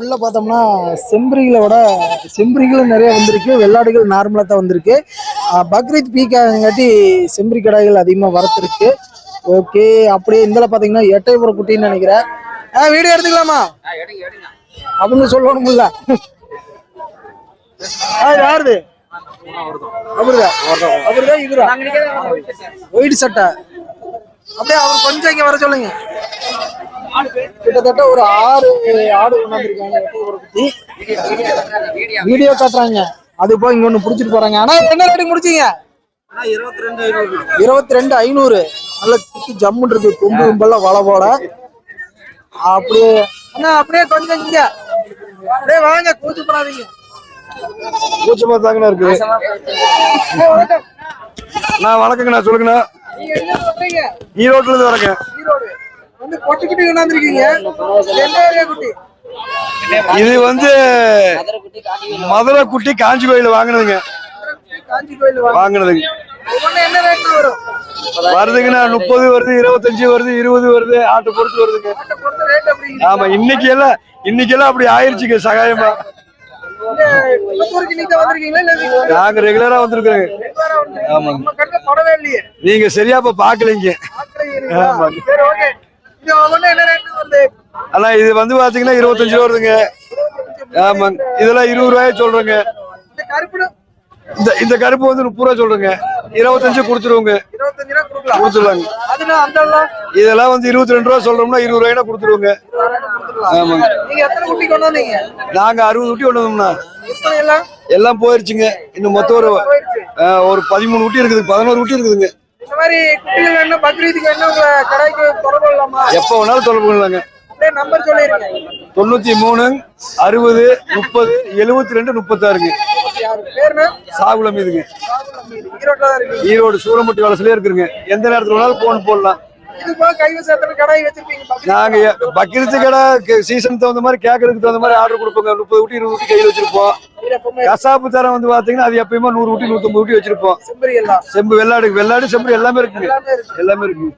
உள்ள பார்த்தோம்னா செம்பரிகளோட செம்பரிகளும் நிறைய வந்திருக்கு. வெள்ளாடுகள் நார்மலாக தான் வந்திருக்கு. பக்ரீத் பீக்காங்காட்டி செம்பரி கடாய்கள் அதிகமாக வரத்திருக்கு. ஓகே அப்படியே இதில் பார்த்தீங்கன்னா எட்டயபுரம் குட்டின்னு நினைக்கிறேன். ஆ வீடியோ எடுத்துக்கலாமா? அப்படின்னு சொல்லணும்ல. யாருது? ஒயிட் சட்டை. அப்படியே அவர் கொஞ்சம் இங்க வர சொல்லுங்க. கிட்டத்தட்ட ஒரு ஆறு ஆடு கொண்டாந்துருக்காங்க வீடியோ காட்டுறாங்க. அது போய் இங்க ஒண்ணு புடிச்சிட்டு போறாங்க. ஆனா என்ன ரேட்டுக்கு முடிச்சீங்க இருபத்தி ரெண்டு ஐநூறு. நல்ல குட்டி ஜம்முன்னு இருக்கு. கொம்பு கும்பெல்லாம் வள போட அப்படியே அண்ணா அப்படியே கொஞ்சம் இங்க. அப்படியே வாங்க கூச்சு பண்ணாதீங்க கூச்சமா தாங்கண்ணா இருக்கு. நான் வணக்கங்கண்ணா சொல்லுங்கண்ணா. ஈரோட்ல இருந்து வரேங்க ஈரோடு. வந்து பொட்டு குட்டி கொண்டாந்துருக்கீங்க. எந்த ஏரியா குட்டி? இது வந்து மதுரை குட்டி காஞ்சி கோயில் வாங்கினதுங்க. வாங்கினதுங்க வருதுங்கண்ணா முப்பது வருது இருபத்தஞ்சு வருது இருபது வருது ஆட்டை பொறுத்து வருதுங்க. ஆமா இன்னைக்கு எல்லாம் இன்னைக்கு எல்லாம் அப்படி ஆயிருச்சுங்க சகாயமா. நீங்க ரெகுலரா வந்திருக்கோங்க. ஆமாங்க. நீங்க சரியா இப்ப பாக்கலைங்க. ஆட்களே ஓகே இது வந்து பாத்தீங்கன்னா இருபத்தஞ்சு ரூபா வருதுங்க. ஆமாங்க. இதெல்லாம் இருபது ரூபாய் சொல்றேங்க. இந்த இந்த கருப்பு வந்து முப்பது ரூபா சொல்றேங்க. இருபத்தஞ்சு கொடுத்துருவோங்க. கொடுத்துடலாங்க. இதெல்லாம் வந்து இருபத்தி ரெண்டு ரூபா சொல்றோம்னா இருபது ரூபாய்னா கொடுத்துருவோங்க. ஆமாங்க. நீங்க அறுபது குட்டி கொண்டு வந்தோம்னா எல்லாம்? போயிருச்சுங்க. இன்னும் மொத்தம் ஒரு ஒரு பதிமூணு குட்டி இருக்குது பதினோரு குட்டி இருக்குதுங்க. இந்த மாதிரி குட்டிகள் வேணும் பக்ரீத்துக்கு வேணும் உங்க கடைக்கு தொடர்பு இல்லாமா எப்போ வேணாலும் தொடர்பு கொள்ளலாங்க. அப்படியே நம்பர் சொல்லிருங்க. தொண்ணூத்தி மூணு அறுபது முப்பது எழுபத்தி ரெண்டு முப்பத்தாறுங்க. பேருனா சாகுளம் இதுங்க. ஈரோட்ல தான் இருக்கு ஈரோடு சூரம்பட்டி வளசுலயே இருக்குங்க எந்த நேரத்துல வேணாலும் போன் போடலாம். நாங்க பக்ரீத்து கடை சீசன் தகுந்த மாதிரி கேட்கறதுக்கு தகுந்த மாதிரி ஆர்டர் கொடுப்போங்க. முப்பது குட்டி இருபது குட்டி கையில் வச்சிருப்போம். கசாப்பு தரம் வந்து பாத்தீங்கன்னா அது எப்பயுமே நூறு குட்டி நூத்தம்பது குட்டி வச்சிருப்போம். செம்பு வெள்ளாடு வெள்ளாடு செம்பு எல்லாமே இருக்குங்க. எல்லாமே இருக்கு.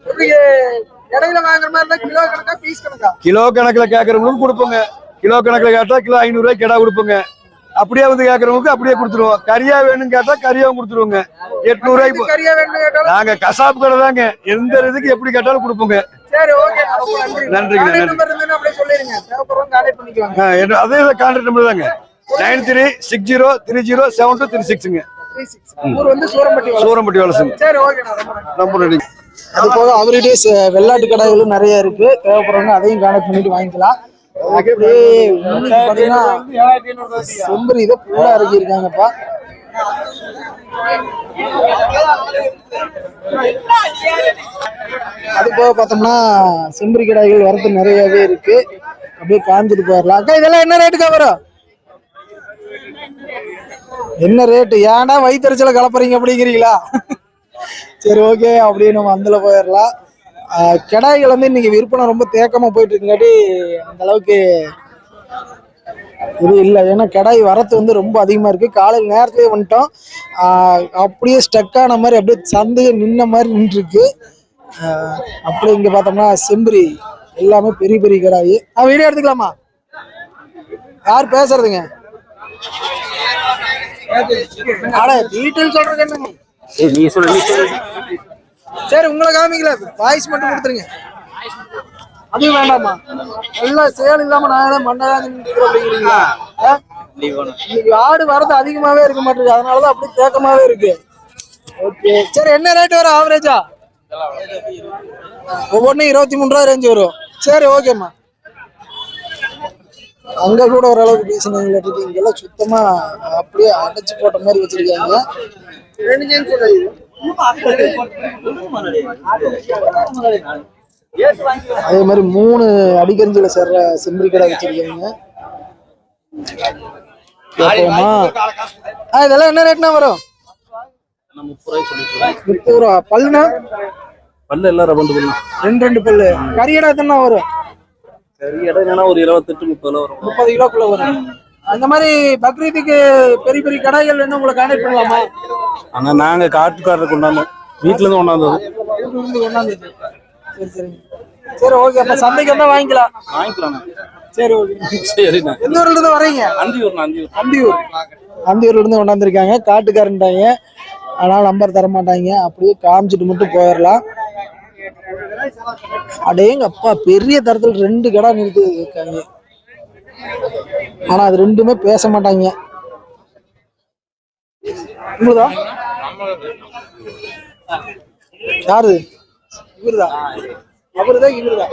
கிலோ கணக்குல கேட்கறவங்களுக்கு கொடுப்போங்க. கிலோ கணக்குல கேட்டா கிலோ ஐநூறு ரூபாய் கிடா கொடுப்போங்க. அப்படியே வந்து கேட்கறவங்களுக்கு அப்படியே கொடுத்துருவோம். கறியா வேணும்னு கேட்டா கறியாவும் கொடுத்துருவோங்க. எட்நூறு ரூபாய்க்கு நாங்க கசாப்பு கடை தாங்க. எந்த இதுக்கு எப்படி கேட்டாலும் கொடுப்போங்க. சரி ஓகே. ரொம்ப நன்றி நன்றிங்க, நன்றி. அதே கான்டாக்ட் நம்பர் தாங்க. Nine three six zero three zero seven two three சிக்ஸுங்க Surampatti வளம். சூரம்பட்டி வளசுங்க சரி ஓகே நான் ரொம்ப நன்றி. அது போக அவர்கிட்டயே ச- வெள்ளாட்டு கடைகளும் நிறைய இருக்கு. தேவைப்படுறவங்க அதையும் கான்டாக்ட் பண்ணிட்டு வாங்கிக்கலாம். அப்படியே இன்னைக்கு பாத்தீங்கன்னா செம்பரி இதை ஃபுல்லா இறக்கி இருக்காங்கப்பா அது போக பார்த்தோம்னா செம்பரி கடாய்கள் வரது நிறையவே இருக்கு அப்படியே காஞ்சிட்டு போயிடலாம் அக்கா இதெல்லாம் என்ன ரேட்டுக்கா வரும் என்ன ரேட்டு ஏன்டா வயிற்றுச்சல கலப்புறீங்க அப்படிங்கிறீங்களா சரி ஓகே அப்படியே நம்ம అందులో போயிடலாம் ஆஹ் கிடாய்கள் வந்து இன்னைக்கு விற்பனை ரொம்ப தேக்கமா போயிட்டு இருக்குங்காட்டி அந்த அளவுக்கு இது இல்லை. ஏன்னா கிடாய் வரத்து வந்து ரொம்ப அதிகமா இருக்கு. காலையில் நேரத்துலேயே வந்துட்டோம். அப்படியே ஸ்டக்கான ஆன மாதிரி அப்படியே சந்தையை நின்ன மாதிரி நின்றுருக்கு. அப்படியே இங்க பார்த்தோம்னா செம்பரி எல்லாமே பெரிய பெரிய கிடாய். ஆ வீடியோ எடுத்துக்கலாமா? யார் பேசுறதுங்க? அட டீட்டெயில் சொல்றது என்னங்க? நீ சொல்லு நீ சொல்லு. சரி உங்களை காமிக்கல. வாய்ஸ் மட்டும் கொடுத்துருங்க. அதுவும் வேண்டாமா எல்லாம் சேல் இல்லாம நான் ஆ? இன்னைக்கு ஆடு வரது அதிகமாவே இருக்க மாட்டேங்குது. அதனாலதான் அப்படி தேக்கமாவே இருக்கு. ஓகே. சரி என்ன ரேட் வரும் ஆவரேஜா ஒவ்வொன்றும் இருபத்தி மூணு ரூபா ரேஞ்ச் வரும். சரி ஓகேம்மா. அங்க கூட ஓரளவுக்கு பேசினீங்களா இங்கெல்லாம் சுத்தமா அப்படியே அடைச்சு போட்ட மாதிரி வச்சிருக்காங்க. அதே மாதிரி மூணு அடிக்கஞ்சில சேர்ற செம்பரி கடை வச்சிருக்காங்க. இதெல்லாம் என்ன ரேட்னா வரும்? முப்பது ரூபா. பல்லுனா பல்ல எல்லாம் ரபண்டு பண்ணலாம் ரெண்டு ரெண்டு பல்லு. கறியடா எத்தனை வரும்? சரி இடம் என்னன்னா ஒரு இருபத்தெட்டு முப்பது வரும். முப்பது கிலோக்குள்ள வரும். அந்த மாதிரி பக்ரீத்துக்கு பெரிய பெரிய கடைகள் வேணும் உங்களை கான்டாக்ட் பண்ணலாமா? ஆனா நாங்க காட்டுக்காரரை கொண்டாந்தோம் வீட்டுல இருந்து கொண்டாந்தது. கொண்டாந்து சரி. சரிங்க சரி ஓகே அப்ப சந்தைக்கு வந்தா வாங்கிக்கலாம். வாங்கிக்கலாம் சரி ஓகே சரிண்ணா எந்த ஊர்ல இருந்து வரீங்க அந்தியூர்ண்ணா அந்தியூர். அந்தியூர். அந்தியூர்ல இருந்து கொண்டாந்துருக்காங்க. காட்டுக்காரன்ட்டாங்க. அதனால நம்பர் தர மாட்டாங்க அப்படியே காமிச்சிட்டு மட்டும் போயிடலாம் அடேங்க அப்பா பெரிய தரத்துல ரெண்டு கடை நிறுத்தி இருக்காங்க ஆனா அது ரெண்டுமே பேச மாட்டாங்க. உங்களுதா யாரு? இவருதா? அவருதா இவருதா?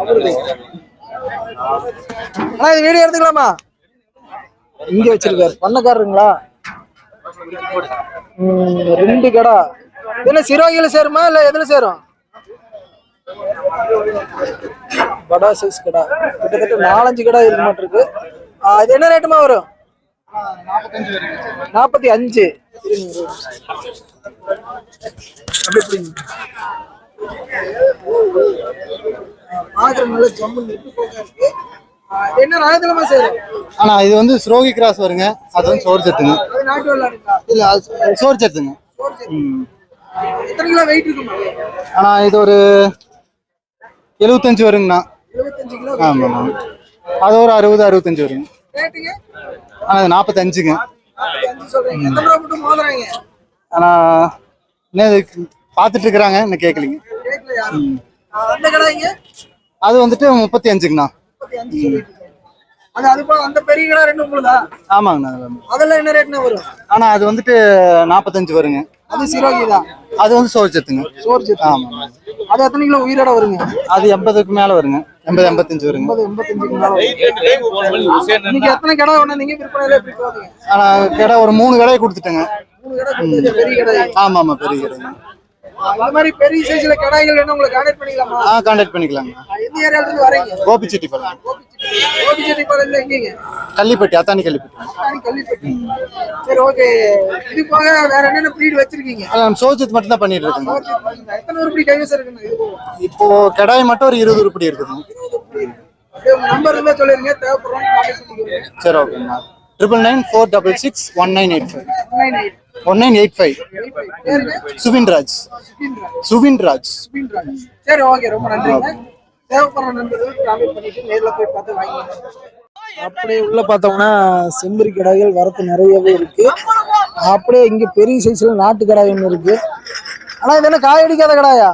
அவருதான் ஆனா இது வீடியோ எடுத்துக்கலாமா? இங்க வச்சிருக்காரு. பண்ணக்காரருங்களா? ரெண்டு கடை. என்ன சிறுவாகியில சேருமா இல்ல எதுல சேரும்? படா சைஸ் கடை. கிட்டத்தட்ட நாலஞ்சு கடை இருக்க மாட்டிருக்கு. இது என்ன ரேட்டுமா வரும்? நாற்பத்தி அஞ்சு இது என்ன ஆனா இது வந்து ஸ்ரோகி கிராஸ் வருங்க. அது வந்து சோறு சத்துங்க இல்ல அது சோறு ம். எத்தனை கிலோ வெயிட் இருக்குமா ஆனா இது ஒரு எழுபத்தஞ்சு வருங்கண்ணா. ஆமாம் அது ஒரு அறுபது அறுபத்தஞ்சு வருங்க. ரேட்டுங்க நாற்பத்தஞ்சுங்க ஆனா என்ன இது? பார்த்துட்டு இருக்கிறாங்க. இன்னும் கேட்கலிங்க அது வந்துட்டு முப்பத்தி அஞ்சுங்கண்ணா. என்ன ஆனா அது வந்துட்டு நாற்பத்தஞ்சு வருங்க. அது சிரோகி தான். அது வந்து சோறு சத்து ஆமா அது எத்தனை கிலோ உயிரோட வருங்க? அது எண்பதுக்கு மேல வருங்க. எண்பது எண்பத்தஞ்சு வருங்க. எண்பது எண்பத்தஞ்சுக்கு மேல வரும். இன்னைக்கு எத்தனை கடை ஒண்ணு? நீங்க விற்பனையில எப்படி போவீங்க ஆனா கடை ஒரு மூணு கடையை கொடுத்துட்டேங்க. மூணு கடை கொடுத்தது பெரிய கடை. ஆமா ஆமா பெரிய கடைங்க இந்த மாதிரி பெரிய சைஸ்ல கடைகள் வேணும் உங்களுக்கு கான்டாக்ட் பண்ணிக்கலாமா? ஆ கான்டாக்ட் பண்ணிக்கலாங்க. எந்த ஏரியால இருந்து வரீங்க? கோபிச்செட்டிப்பாளையம் எங்கீங்க? கள்ளிப்பட்டி அத்தானி கள்ளிப்பட்டி. அத்தானி கள்ளிப்பட்டி. சரி ஓகே. இது போக வேற என்னென்ன ப்ரீட் வச்சிருக்கீங்க? நம்ம சோச்சத்து மட்டும் தான் பண்ணிட்டு இருக்கோங்க எத்தனை உருப்படி கைவசம் இருக்குண்ணா இது போக இப்போ கடாய் மட்டும் ஒரு இருபது உருப்படி இருக்குதுங்க அப்படியே உங்க நம்பர் இருந்தா சொல்லிருங்க. தேவைப்படுறோம் கான்டாக்ட் பண்ணிக்கிறேன் சரி ஓகேங்கண்ணா triple nine four double six one nine eight five nine eight one nine eight five பேருங்க சுவின்ராஜ் சுவின்ராஜ் சுபின்ராஜ் சரி ஓகே ரொம்ப நன்றிங்க. தேவைப்படுற நண்பர்களுக்கு பண்ணிட்டு போய் பார்த்து வாங்கிக்கலாம் அப்படியே உள்ள பார்த்தோம்னா செம்பரி கடாய்கள் வரத்து நிறையவே இருக்கு. அப்படியே இங்க பெரிய சைஸ்ல நாட்டு கடாய் ஒன்று இருக்கு. ஆனா இது என்ன காய் அடிக்காத கடாயா?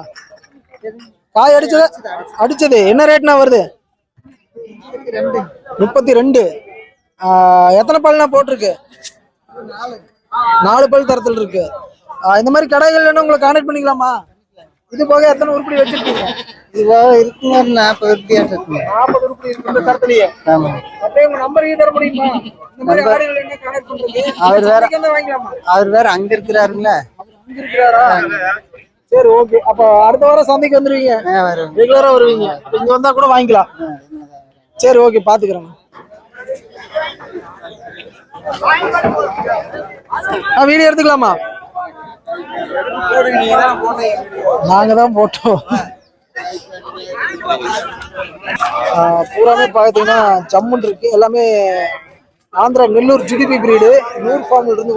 காய் அடிச்சது? அடிச்சது. என்ன ரேட்னா வருது? முப்பத்தி ரெண்டு எத்தனை பல்னா போட்டிருக்கு? நாலு. பல் தரத்தில் இருக்கு. இந்த மாதிரி கடைகள் வேணும் உங்களை கான்டாக்ட் பண்ணிக்கலாமா? இது போக எத்தனை உருப்படி வச்சிருக்கீங்க? இது இருக்குங்க ஒரு நாற்பது உருப்படியா இருக்குங்க நாற்பது உருப்படி இருக்கு இந்த தரத்துலயே ஆமா. அப்படியே உங்க நம்பர் தர முடியுமா? இந்த மாதிரி ஆடுகள் என்ன கான்டாக்ட் பண்றது? அவர் வேற- வாங்கிக்கலாமா? அவர் வேற அங்க இருக்கிறாருங்களா அங்க இருக்கிறாரா? சரி ஓகே அப்ப அடுத்த வாரம் சந்தைக்கு வந்துருவீங்க? ரெகுலரா வருவீங்க. இங்க வந்தா கூட வாங்கிக்கலாம். சரி ஓகே பாத்துக்கிறேன். வீடியோ எடுத்துக்கலாமா? நாங்க தான் போட்டோம். பூராமே பார்த்தீங்கன்னா ஜம்முன் இருக்கு. எல்லாமே ஆந்திரா நெல்லூர் ஜிடிபி பிரீடு நூறு ஃபார்ம்ல இருந்து.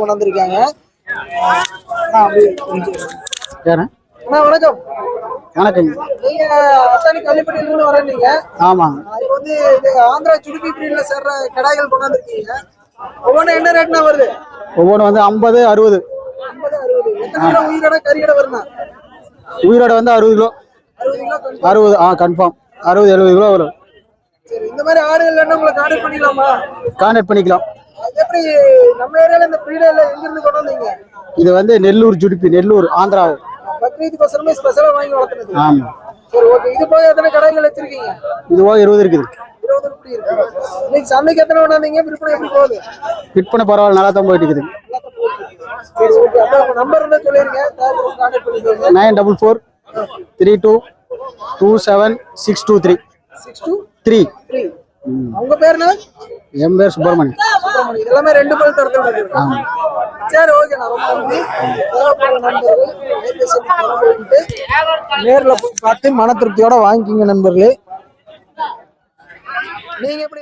யாரு? அண்ணா வணக்கம். வணக்கம். நீங்க அத்தானி கள்ளிப்பட்டியில இருந்து வரீங்க ஆமாங்க இப்போ வந்து ஆந்திரா ஜிடிபி பிரீட்ல சேர்ற கடாய்கள் கொண்டாந்துருக்கீங்க ஒவ்வொன்றும் என்ன ரேட்னா வருது? ஒவ்வொன்று வந்து ஐம்பது அறுபது. உயிரோட கறியோட வருமா? உயிரோட வந்து அறுபது கிலோ. அறுபது ஆ கன்ஃபார்ம் அறுபது எழுபது கிலோ வரும். சரி இந்த மாதிரி ஆடுகள் என்ன உங்களுக்கு ஆர்டர் பண்ணிக்கலாமா? கான்டாக்ட் பண்ணிக்கலாம். எப்படி நம்ம ஏரியால இந்த எங்க இருந்து கொண்டு வந்தீங்க? இது வந்து நெல்லூர் ஜுடிப்பி நெல்லூர் ஆந்திரா. பக்ரீத்துக்கோசரமே ஸ்பெஷலா வாங்கி வளர்த்துனது. ஆமா. சரி ஓகே இது போக எத்தனை கடைகள் வச்சிருக்கீங்க? இதுவோ இருபது இருக்குது. இருபது உருப்படி இருக்கு. இன்னைக்கு சந்தைக்கு எத்தனை கொண்டாந்தீங்க விற்பனை எப்படி போகுது? விற்பனை பரவாயில்ல நல்லா தான் போயிட்டு இருக்குது nine double four three two two seven six two three. Three. உங்க பேருனா என் பேர் சுப்பிரமணியம் இதெல்லாமே ரெண்டு பேர் தரத்துல சரி ஓகே நான் ரொம்ப நன்றி. நேர்ல போய் பார்த்து மன திருப்தியோட வாங்கிக்கிங்க நண்பர்களே. நீங்க எப்படி